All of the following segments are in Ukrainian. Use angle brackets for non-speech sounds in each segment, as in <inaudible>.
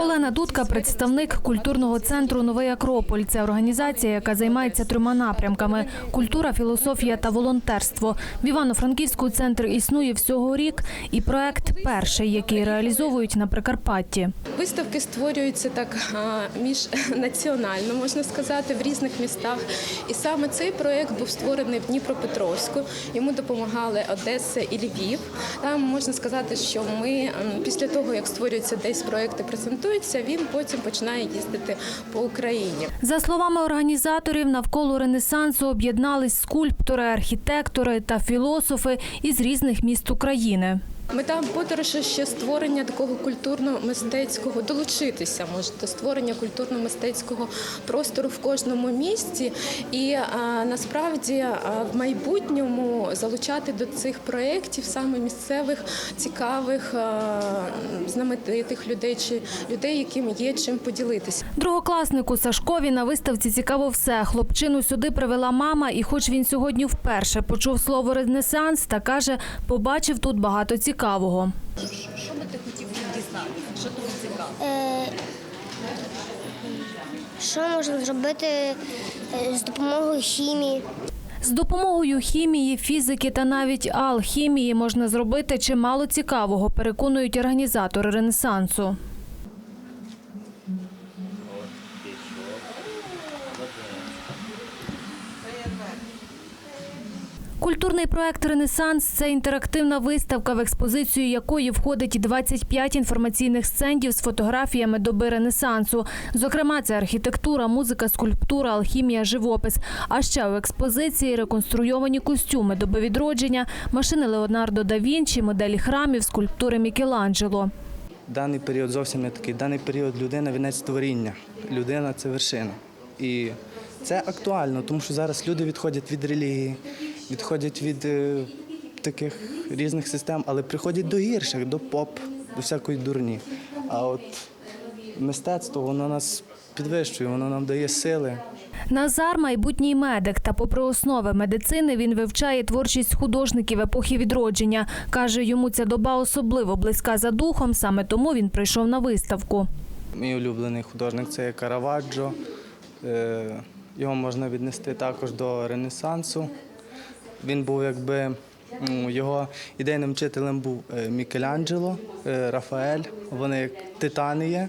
Олена Дудка, представник культурного центру Новий Акрополь. Це організація, яка займається трьома напрямками: культура, філософія та волонтерство. В Івано-Франківську центр існує всього рік, і проект перший, який реалізовують на Прикарпатті. Виставки створюються так міжнаціонально, <laughs> можна сказати, в різних містах. І саме цей проєкт був створений в Дніпропетровську. Йому допомагали Одеса і Львів. Там можна сказати, що ми після того, як створюються десь проєкти, презентуються, він потім починає їздити по Україні. За словами організаторів, навколо Ренесансу об'єднались скульптори, архітектори та філософи із різних міст України. Мета подорожі ще створення такого культурно-мистецького, долучитися може до створення культурно-мистецького простору в кожному місті, і а, насправді а, в майбутньому залучати до цих проєктів саме місцевих цікавих а, знаменитих людей чи людей, яким є чим поділитися. Другокласнику Сашкові на виставці цікаво все. Хлопчину сюди привела мама, і хоч він сьогодні вперше почув слово ренесанс, та каже, побачив тут багато цікавого. Е, Що можна зробити е, з допомогою хімії? З допомогою хімії, фізики та навіть алхімії можна зробити чимало цікавого, переконують організатори Ренесансу. Культурний проект Ренесанс це інтерактивна виставка, в експозицію якої входить 25 інформаційних стендів з фотографіями доби Ренесансу. Зокрема, це архітектура, музика, скульптура, алхімія, живопис. А ще у експозиції реконструйовані костюми доби відродження, машини Леонардо да Вінчі, моделі храмів, скульптури Мікеланджело. Даний період зовсім не такий. Даний період людина вінець творіння. Людина це вершина. І це актуально, тому що зараз люди відходять від релігії, відходять від е, таких різних систем, але приходять до гірших, до поп, до всякої дурні. А от мистецтво воно нас підвищує, воно нам дає сили. Назар майбутній медик. Та, попри основи медицини, він вивчає творчість художників епохи відродження. каже, йому ця доба особливо близька за духом. Саме тому він прийшов на виставку. Мій улюблений художник це Караваджо. Е, Його можна віднести також до Ренесансу. Він був якби його ідейним вчителем був е, Мікеланджело, е, Рафаель. Вони як титани є.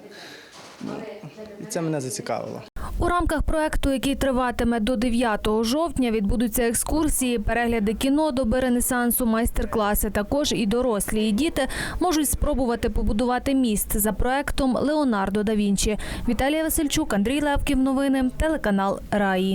І це мене зацікавило. У рамках проекту, який триватиме до 9 жовтня, відбудуться екскурсії, перегляди кіно доби Ренесансу, майстер-класи. Також і дорослі, і діти можуть спробувати побудувати міст за проектом Леонардо да Вінчі. Віталія Васильчук, Андрій Левків. Новини, телеканал Раї.